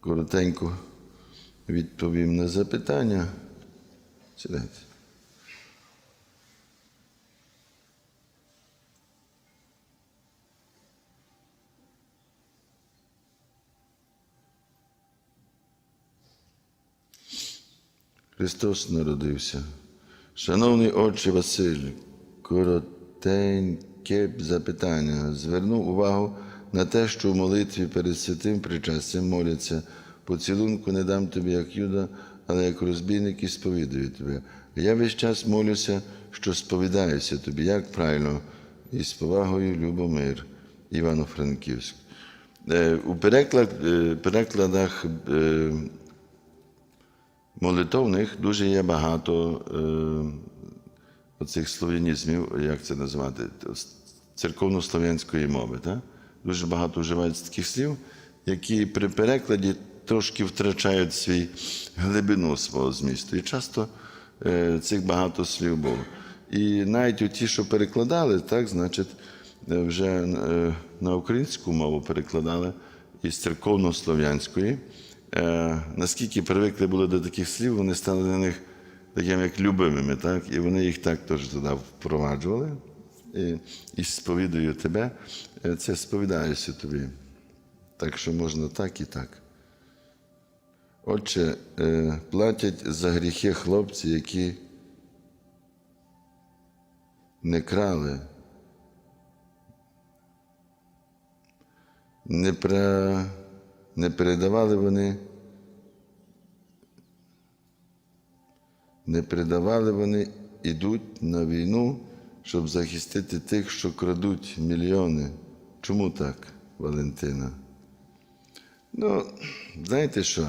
коротенько відповім на запитання. Сідайте. Христос народився. Шановний отче Василь, коротеньке запитання. Звернув увагу на те, що в молитві перед святим причастям моляться. Поцілунку не дам тобі, як юда, але як розбійник і сповідую тебе. Я весь час молюся, що сповідаюся тобі, як правильно, і з повагою Любомир, Івано-Франківськ. Е, У е, перекладах е, молитовних дуже є багато оцих слов'янізмів, як це назвати, церковнослов'янської мови. Так? Дуже багато вживається таких слів, які при перекладі трошки втрачають свій глибину свого змісту. І часто е, цих багато слів було. І навіть у ті, що перекладали, так, значить, е, вже е, на українську мову перекладали із церковнослов'янської. Наскільки привикли були до таких слів, вони стали для них такими як любимими, так? і вони їх так теж туди впроваджували. І, і сповідую тебе, е, це сповідаюся тобі. Так що можна так і так. Отже, е, платять за гріхи хлопці, які не крали, не, пре, не передавали вони, не передавали вони, ідуть на війну, щоб захистити тих, що крадуть мільйони. Чому так, Валентина? Ну, знаєте що?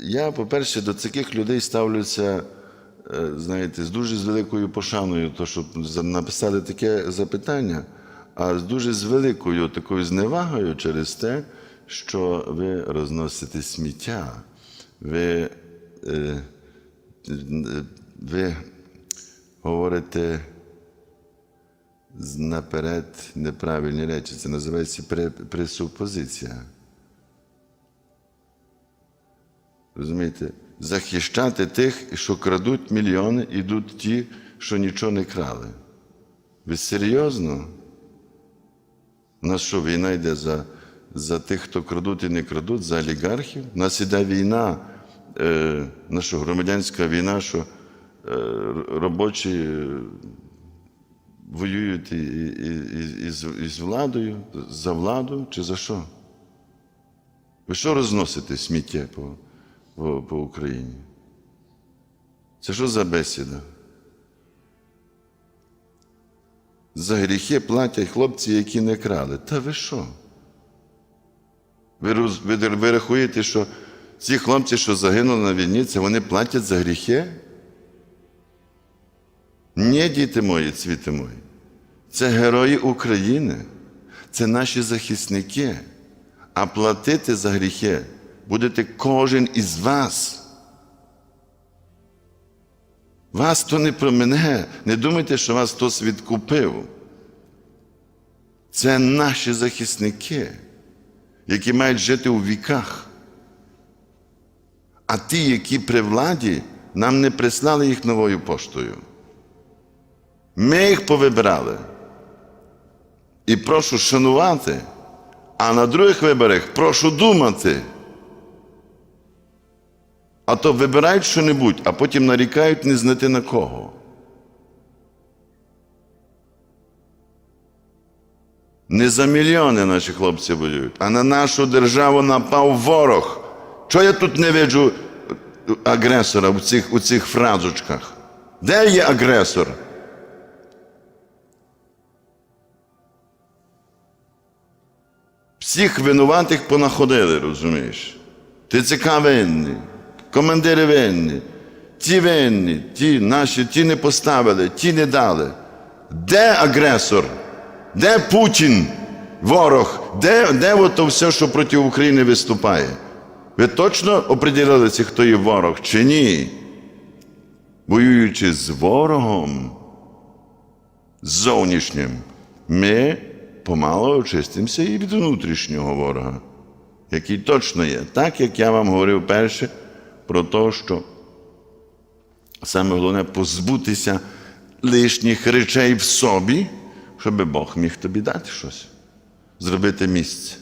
Я, по-перше, до таких людей ставлюся, е, знаєте, з дуже з великою пошаною, то, що за- написали таке запитання, а з дуже з великою такою зневагою через те, що ви розносите сміття, ви, е, е, ви говорите наперед неправильні речі. Це називається пресупозиція. Розумієте? Захищати тих, що крадуть мільйони, ідуть ті, що нічого не крали. Ви серйозно? У нас що, війна йде за, за тих, хто крадуть і не крадуть, за олігархів? У нас іде війна, е, на громадянська війна, що е, робочі воюють і, і, і, і, з, владою, за владу чи за що? Ви що розносите сміття по, по, по Україні? Це що за бесіда? За гріхи платять хлопці, які не крали. Та ви що? Ви, роз- ви, ви рахуєте, що ці хлопці, що загинули на війні, це вони платять за гріхи? Ні, діти мої, цвіти мої. Це герої України, це наші захисники. А платити за гріхи будете кожен із вас. Вас то не про мене. Не думайте, що вас хтось відкупив. Це наші захисники, які мають жити у віках. А ті, які при владі, нам не прислали їх новою поштою. Ми їх повибирали. І прошу шанувати, а на других виборах прошу думати. А то вибирають що-небудь, а потім нарікають не знати на кого. Не за мільйони наші хлопці воюють, а на нашу державу напав ворог. Чого я тут не виджу агресора у цих, у цих фразочках? Де є агресор? Всіх винуватих понаходили, розумієш? ТЦК винні, командири винні, ті винні, ті наші, ті не поставили, ті не дали. Де агресор? Де Путін, ворог? Де, де ото все, що проти України виступає? Ви точно оприділилися, хто є ворог чи ні? Воюючи з ворогом зовнішнім, ми помало очистимося і від внутрішнього ворога. який точно є. Так як я вам говорив перше про те, що саме головне позбутися лишніх речей в собі, щоб Бог міг тобі дати щось, зробити місце.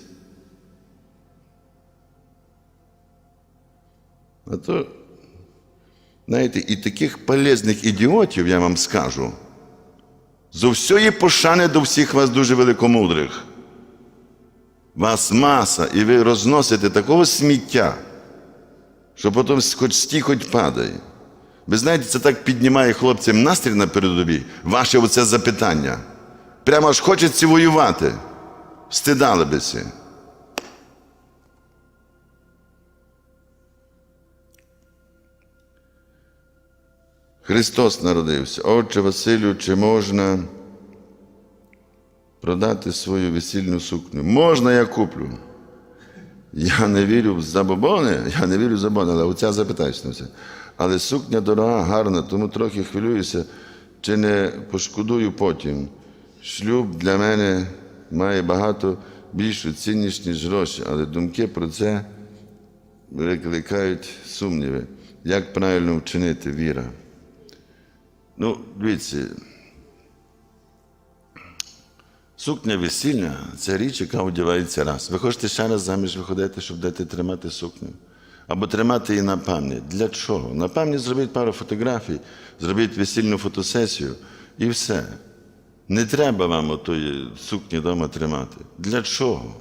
А то, знаєте, і таких полезних ідіотів, я вам скажу, зо всієї пошани до всіх вас дуже великомудрих. Вас маса, і ви розносите такого сміття, що потім хоч стій, хоч падає. Ви знаєте, це так піднімає хлопцям настрій на передовій, ваше оце запитання. Прямо аж хочеться воювати. Стидали бися. Христос народився. Отче Василю, чи можна продати свою весільну сукню? Можна, я куплю. Я не вірю в забобони, я не вірю в забобони, але оця запитаюся на все. Але сукня дорога, гарна, тому трохи хвилююся, чи не пошкодую потім. Шлюб для мене має багато більшу цінність, ніж гроші, але думки про це викликають сумніви. Як правильно вчинити віра? Ну, дивіться, сукня весільна це річ, яка одягається раз. Ви хочете ще раз заміж виходити, щоб дати тримати сукню? Або тримати її на пам'ять. Для чого? На пам'ять зробіть пару фотографій, зробіть весільну фотосесію і все. Не треба вам отої сукні вдома тримати. Для чого?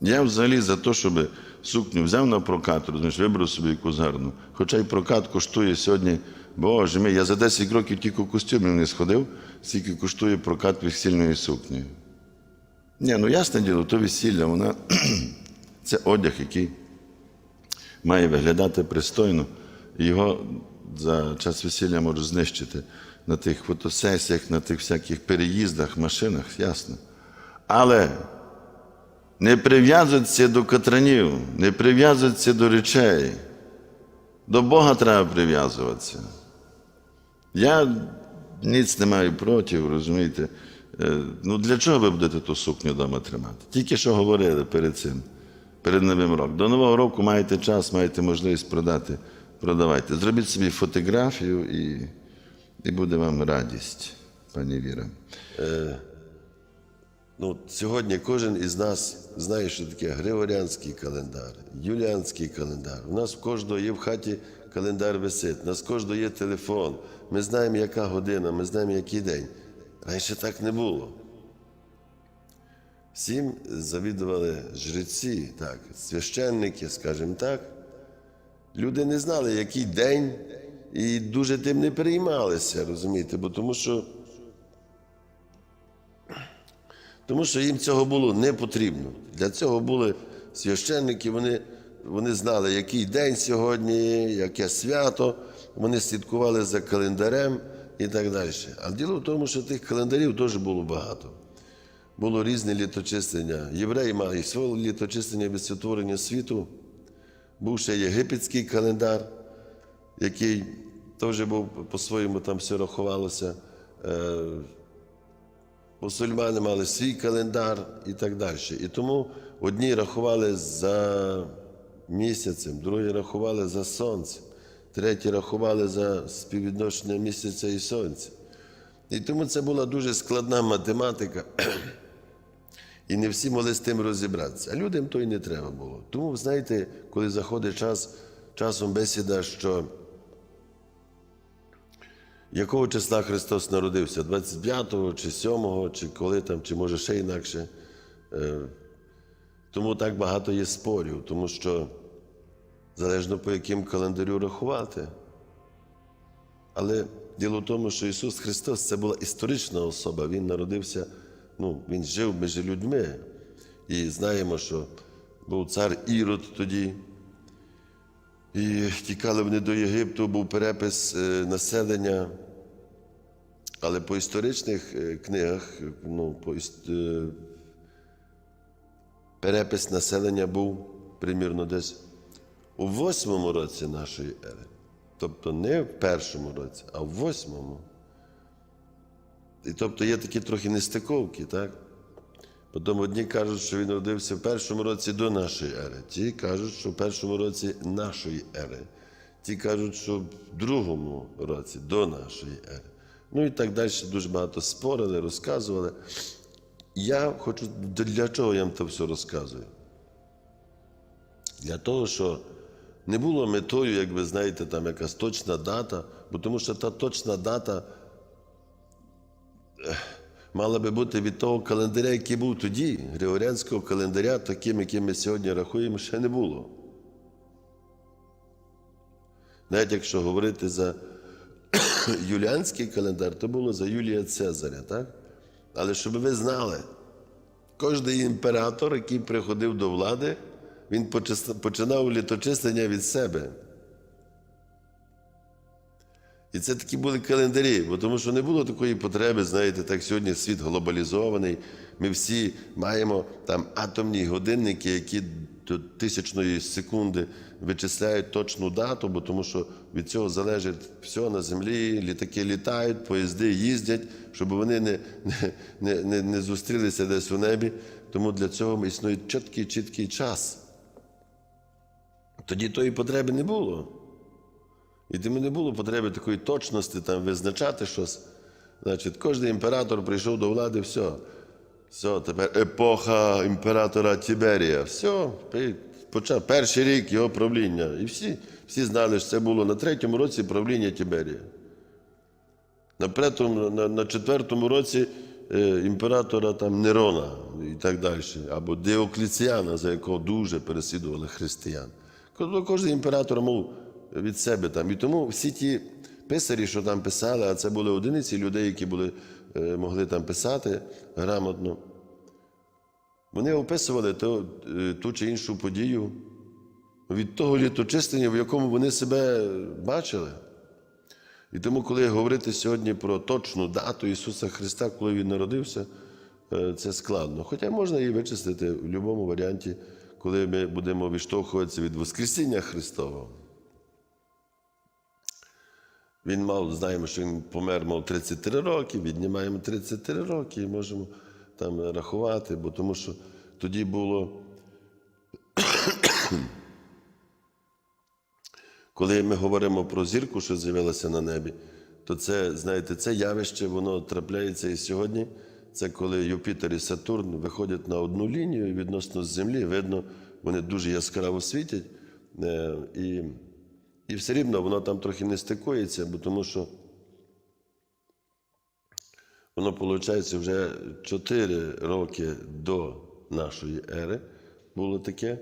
Я взагалі за те, щоб сукню взяв на прокат, розумієш, вибрав собі якусь гарну. Хоча й прокат коштує сьогодні, боже мій, я за 10 років тільки в костюмів не сходив, скільки коштує прокат весільної сукні. Ні, ну ясне діло, то весілля, вона це одяг, який має виглядати пристойно. Його за час весілля можуть знищити на тих фотосесіях, на тих всяких переїздах, машинах, ясно. Але не прив'язуйтеся до катранів, не прив'язуйтеся до речей. До Бога треба прив'язуватися. Я ніц не маю проти, розумієте. Е, Ну для чого ви будете ту сукню вдома тримати? Тільки що говорили перед цим, перед Новим роком. До Нового року маєте час, маєте можливість продати, продавайте. Зробіть собі фотографію і, і буде вам радість, пані Віра. Ну, сьогодні кожен із нас знає, що таке Григоріанський календар, Юліанський календар. У нас в кожного є в хаті календар висить, нас кожного є телефон. Ми знаємо, яка година, ми знаємо, який день. Раніше так не було. Всім завідували жреці, так, священники, скажімо так. Люди не знали, який день, і дуже тим не переймалися, розумієте, бо тому що. Тому що їм цього було не потрібно. Для цього були священники, вони, вони знали, який день сьогодні, яке свято, вони слідкували за календарем і так далі. А діло в тому, що тих календарів теж було багато. Було різне літочислення. Євреї мали своє літочислення від сотворення світу. Був ще єгипетський календар, який теж був по-своєму там все рахувалося. Е, Мусульмани мали свій календар і так далі. І тому одні рахували за місяцем, другі рахували за сонцем, треті рахували за співвідношення місяця і сонця. І тому це була дуже складна математика. І не всі могли з тим розібратися. А людям то й не треба було. Тому, знаєте, коли заходить час, часом бесіда, що якого числа Христос народився? 25-го чи 7-го, чи коли там, чи може ще інакше. Тому так багато є спорів, тому що залежно по яким календарю рахувати. Але діло в тому, що Ісус Христос це була історична особа. Він народився, ну, Він жив між людьми. І знаємо, що був цар Ірод тоді. І тікали вони до Єгипту, був перепис е, населення. Але по історичних е, книгах, ну, по е, перепис населення був примірно десь у восьмому році нашої ери. Тобто не в першому році, а в восьмому. І тобто є такі трохи нестиковки, так? Потім одні кажуть, що він родився в першому році до нашої ери. Ті кажуть, що в першому році нашої ери. Ті кажуть, що в другому році до нашої ери. Ну і так далі дуже багато спорили, розказували. Я хочу, для чого я вам це все розказую? Для того, що не було метою, як ви знаєте, там якась точна дата, бо тому що та точна дата мала би бути від того календаря, який був тоді, Григоріанського календаря, таким, яким ми сьогодні рахуємо, ще не було. Навіть якщо говорити за юліанський календар, то було за Юлія Цезаря, так? Але щоб ви знали, кожен імператор, який приходив до влади, він починав літочислення від себе. І це такі були календарі, бо тому що не було такої потреби, знаєте, так сьогодні світ глобалізований. Ми всі маємо там атомні годинники, які тисячної секунди вичисляють точну дату, бо тому що від цього залежить все на землі, літаки літають, поїзди їздять, щоб вони не, не, не, не, зустрілися десь у небі. Тому для цього існує чіткий, чіткий час. Тоді тої потреби не було. І тому не було потреби такої точності там визначати щось. Значить, кожен імператор прийшов до влади, все. Все, тепер епоха імператора Тіберія. Все, почав перший рік його правління. І всі, всі знали, що це було на третьому році правління Тіберія. На, на, на четвертому році е, імператора там Нерона і так далі, або Диокліціана, за якого дуже переслідували християн. Кожен імператор мав від себе там. І тому всі ті писарі, що там писали, а це були одиниці людей, які були, е, могли там писати грамотно, вони описували ту, е, ту чи іншу подію від того літочислення, в якому вони себе бачили. І тому, коли говорити сьогодні про точну дату Ісуса Христа, коли Він народився, е, це складно. Хоча можна її вичислити в будь-якому варіанті, коли ми будемо відштовхуватися від Воскресіння Христового. Він мав, знаємо, що він помер, мав 33 роки, віднімаємо 33 роки і можемо там рахувати, бо тому що тоді було. Коли ми говоримо про зірку, що з'явилася на небі, то це, знаєте, це явище, воно трапляється і сьогодні. Це коли Юпітер і Сатурн виходять на одну лінію відносно Землі, видно, вони дуже яскраво світять. Е, І, і все рівно воно там трохи не стикується, бо тому що воно, виходить, вже 4 роки до нашої ери було таке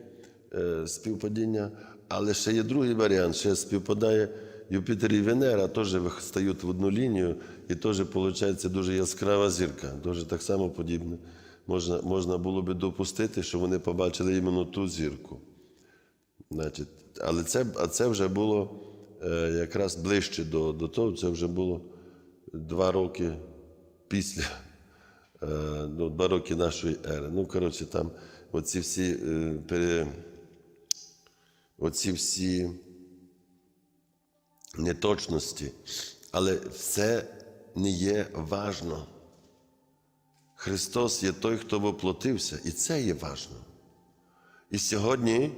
е, співпадіння. Але ще є другий варіант, ще співпадає Юпітер і Венера, теж стають в одну лінію, і теж виходить дуже яскрава зірка, дуже так само подібне. Можна, можна було би допустити, що вони побачили іменно ту зірку. Значить, але це, а це вже було е, якраз ближче до, до того, це вже було два роки після, е, ну, два роки нашої ери. Ну, коротше, там оці всі, е, пере, оці всі неточності, але все не є важно. Христос є той, хто воплотився, і це є важно. І сьогодні,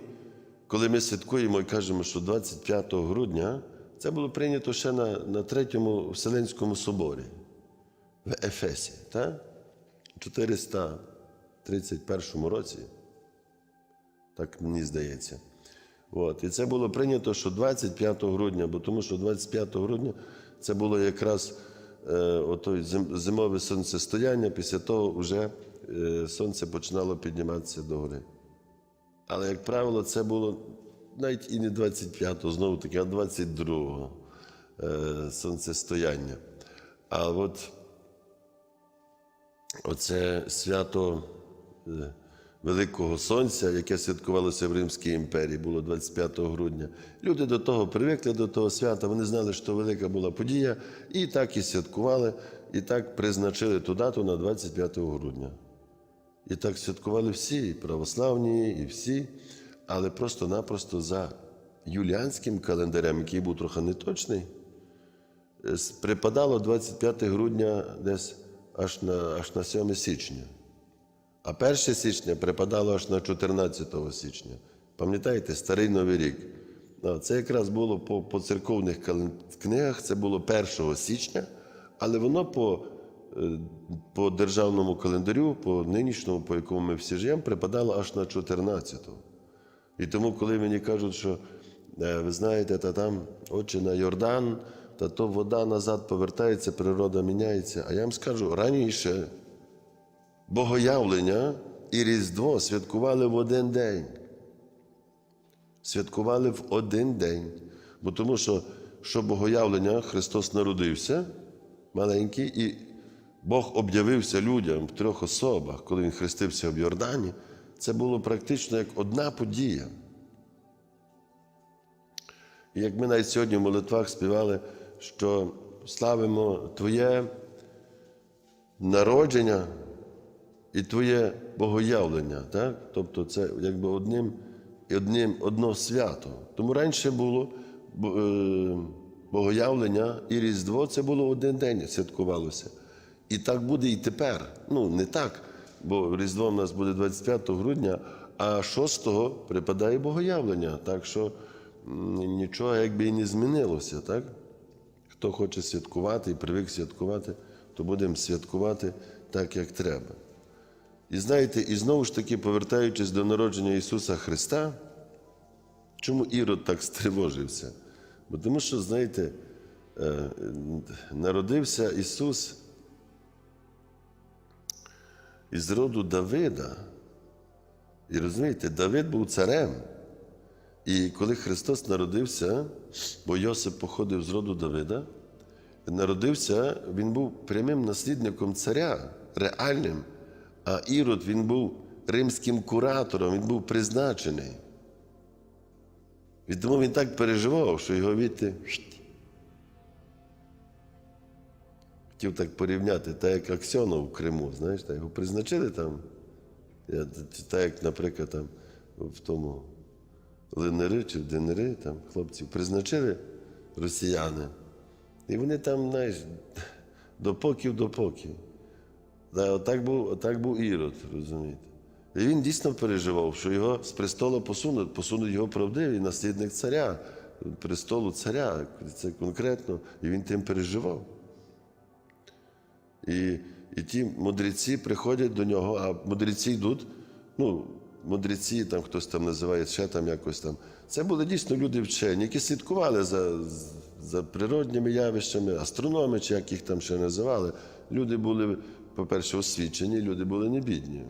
коли ми святкуємо і кажемо, що 25 грудня, це було прийнято ще на, на Третьому Вселенському соборі в Ефесі, так? у 431 році, так мені здається. От. І це було прийнято, що 25 грудня, бо тому що 25 грудня це було якраз е, зим- зимове сонцестояння, після того вже е, сонце починало підніматися догори. Але, як правило, це було навіть і не 25-го, знову таки, а 22-го е, сонцестояння. А от оце свято е, Великого Сонця, яке святкувалося в Римській імперії, було 25 грудня. Люди до того привикли до того свята, вони знали, що велика була подія, і так і святкували, і так призначили ту дату на 25 грудня. І так святкували всі, і православні, і всі, але просто-напросто за юліанським календарем, який був трохи неточний, е, припадало 25 грудня десь аж на, аж на 7 січня. А 1 січня припадало аж на 14 січня. Пам'ятаєте, Старий Новий рік. Це якраз було по, по церковних книгах, це було 1 січня, але воно по, по державному календарю, по нинішньому, по якому ми всі живемо, припадало аж на 14-го. І тому, коли мені кажуть, що е, ви знаєте, та там очі на Йордан, та то вода назад повертається, природа міняється. А я вам скажу, раніше Богоявлення і Різдво святкували в один день. Святкували в один день. Бо тому що, що Богоявлення Христос народився маленький, і Бог об'явився людям в трьох особах, коли Він хрестився в Йордані. Це було практично як одна подія. І як ми навіть сьогодні в молитвах співали, що славимо Твоє народження і Твоє богоявлення. Так? Тобто це якби одним, одним, одно свято. Тому раніше було е, богоявлення і Різдво це було один день, святкувалося. І так буде і тепер. Ну, не так, бо Різдво в нас буде 25 грудня, а 6 припадає богоявлення. Так що нічого якби і не змінилося. Так? Хто хоче святкувати і привик святкувати, то будемо святкувати так, як треба. І знаєте, і знову ж таки, повертаючись до народження Ісуса Христа, чому Ірод так стривожився? Бо тому що, знаєте, е, народився Ісус із роду Давида. І розумієте, Давид був царем. І коли Христос народився, бо Йосип походив з роду Давида, народився, він був прямим наслідником царя, реальним. А Ірод він був римським куратором, він був призначений. І тому він так переживав, що його відти. Хотів так порівняти, так як Аксьонов в Криму, знаєш, так його призначили там. Я, так як, наприклад, там в тому ЛНР чи ДНР, там хлопців призначили росіяни. І вони там, знаєш, допоків допоки. Да, отак, був, отак був Ірод, розумієте. І він дійсно переживав, що його з престола посунуть, посунуть його правдивий наслідник царя, престолу царя. Це конкретно, і він тим переживав. І, і ті мудреці приходять до нього, а мудреці йдуть, ну, мудреці, там хтось там називає ще там якось там. Це були дійсно люди вчені, які слідкували за, за природніми явищами, астрономи, чи як їх там ще називали. Люди були, по-перше, освічені, люди були не бідні.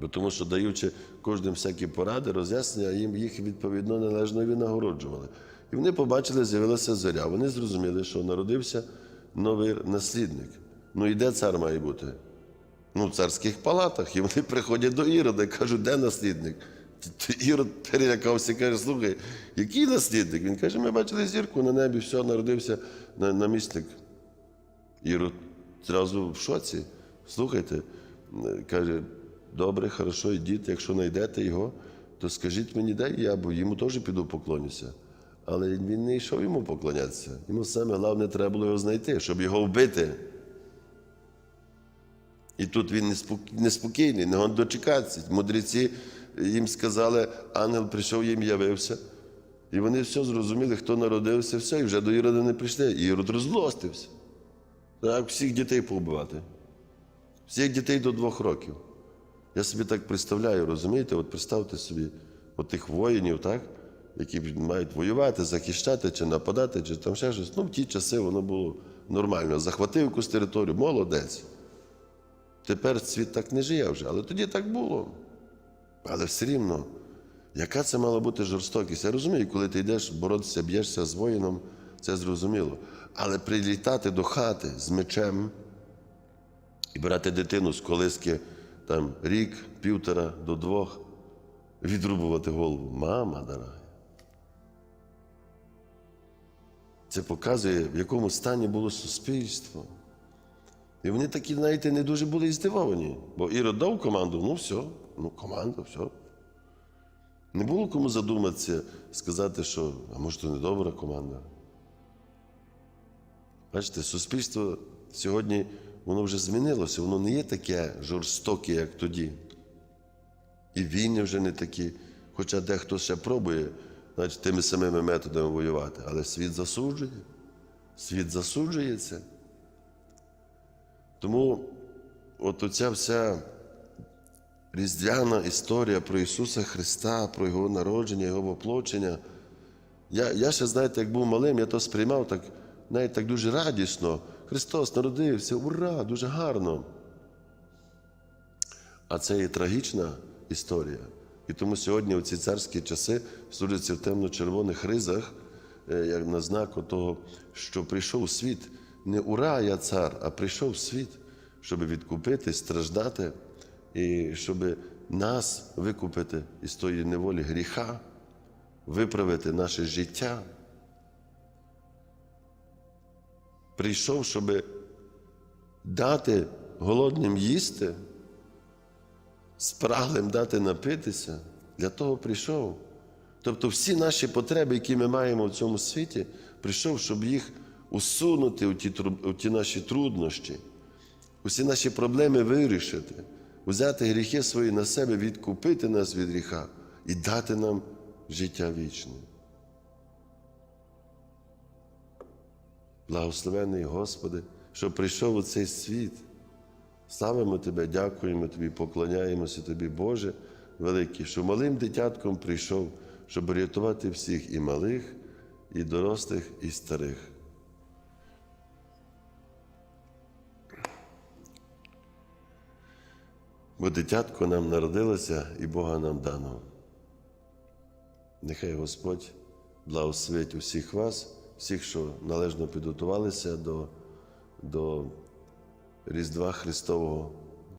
Бо тому що даючи кожним всякі поради, роз'яснення, їм їх відповідно належно винагороджували. І вони побачили, з'явилася зоря. Вони зрозуміли, що народився новий наслідник. Ну і де цар має бути? Ну, в царських палатах. І вони приходять до Ірода і кажуть, де наслідник? Ірод перелякався і каже, слухай, який наслідник? Він каже, ми бачили зірку на небі, все, народився на- намісник. Ірод зразу в шоці. Слухайте, каже, добре, хорошо, йдіть, якщо знайдете його, то скажіть мені, де я, бо йому теж піду поклонюся. Але він не йшов йому поклонятися. Йому саме головне треба було його знайти, щоб його вбити. І тут він неспокійний, не гон дочекатися. Мудреці їм сказали, ангел прийшов, їм явився. І вони все зрозуміли, хто народився, все, і вже до Ірода не прийшли. Ірод розлостився. Так, всіх дітей повбивати. Всіх дітей до двох років. Я собі так представляю, розумієте? От представте собі, от тих воїнів, так? Які мають воювати, захищати, чи нападати, чи там ще щось. Ну, в ті часи воно було нормально. Захватив якусь територію, молодець. Тепер світ так не жиє вже, але тоді так було. Але все рівно, яка це мала бути жорстокість? Я розумію, коли ти йдеш боротися, б'єшся з воїном, це зрозуміло. Але прилітати до хати з мечем і брати дитину з колиски там рік, півтора до двох, відрубувати голову. Мама дорога. Це показує, в якому стані було суспільство. І вони такі, знаєте, не дуже були здивовані. Бо Ірод дав команду, ну все, ну команда, все. Не було кому задуматися, сказати, що а може, то не добра команда. Бачите, суспільство сьогодні воно вже змінилося, воно не є таке жорстоке, як тоді. І війни вже не такі. Хоча дехто ще пробує значить, тими самими методами воювати, але світ засуджує. Світ засуджує це. Тому от оця вся різдвяна історія про Ісуса Христа, про Його народження, Його воплочення. Я, я ще, знаєте, як був малим, я то сприймав так, навіть так дуже радісно. Христос народився, ура, дуже гарно. А це є трагічна історія. І тому сьогодні, у ці царські часи, служаться в темно-червоних ризах, е, як на знак того, що прийшов світ. Не ура, я цар, а прийшов світ, щоб відкупити, страждати, і щоб нас викупити із тої неволі гріха, виправити наше життя. Прийшов, щоб дати голодним їсти, спраглим дати напитися, для того прийшов. Тобто всі наші потреби, які ми маємо в цьому світі, прийшов, щоб їх усунути у ті, у ті наші труднощі, усі наші проблеми вирішити, взяти гріхи свої на себе, відкупити нас від гріха і дати нам життя вічне. Благословений Господи, що прийшов у цей світ. Славимо Тебе, дякуємо Тобі, поклоняємося Тобі, Боже великий, що малим дитятком прийшов, щоб рятувати всіх і малих, і дорослих, і старих. Бо дитятко нам народилося і Бога нам дано. Нехай Господь благословить усіх вас, всіх, що належно підготувалися до, до Різдва Христового,